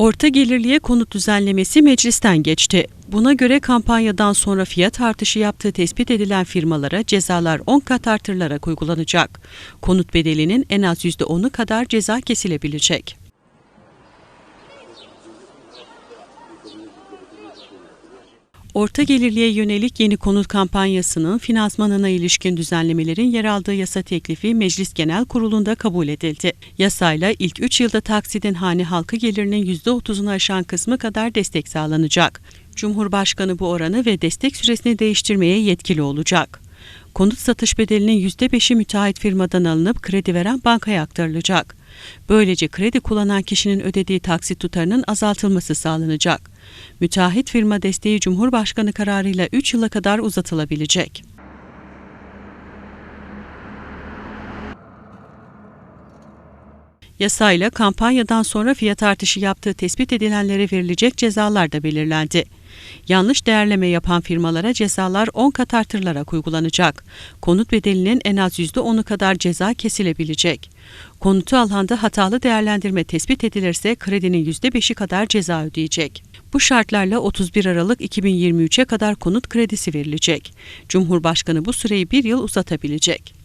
Orta gelirliye konut düzenlemesi meclisten geçti. Buna göre kampanyadan sonra fiyat artışı yaptığı tespit edilen firmalara cezalar 10 kat artırılarak uygulanacak. Konut bedelinin en az %10'u kadar ceza kesilebilecek. Orta gelirliye yönelik yeni konut kampanyasının finansmanına ilişkin düzenlemelerin yer aldığı yasa teklifi Meclis Genel Kurulu'nda kabul edildi. Yasayla ilk 3 yılda taksidin hane halkı gelirinin %30'unu aşan kısmı kadar destek sağlanacak. Cumhurbaşkanı bu oranı ve destek süresini değiştirmeye yetkili olacak. Konut satış bedelinin %5'i müteahhit firmadan alınıp kredi veren bankaya aktarılacak. Böylece kredi kullanan kişinin ödediği taksit tutarının azaltılması sağlanacak. Müteahhit firma desteği Cumhurbaşkanı kararıyla 3 yıla kadar uzatılabilecek. Yasayla kampanyadan sonra fiyat artışı yaptığı tespit edilenlere verilecek cezalar da belirlendi. Yanlış değerleme yapan firmalara cezalar 10 kat artırılarak uygulanacak. Konut bedelinin en az %10'u kadar ceza kesilebilecek. Konutu alanda hatalı değerlendirme tespit edilirse kredinin %5'i kadar ceza ödeyecek. Bu şartlarla 31 Aralık 2023'e kadar konut kredisi verilecek. Cumhurbaşkanı bu süreyi bir yıl uzatabilecek.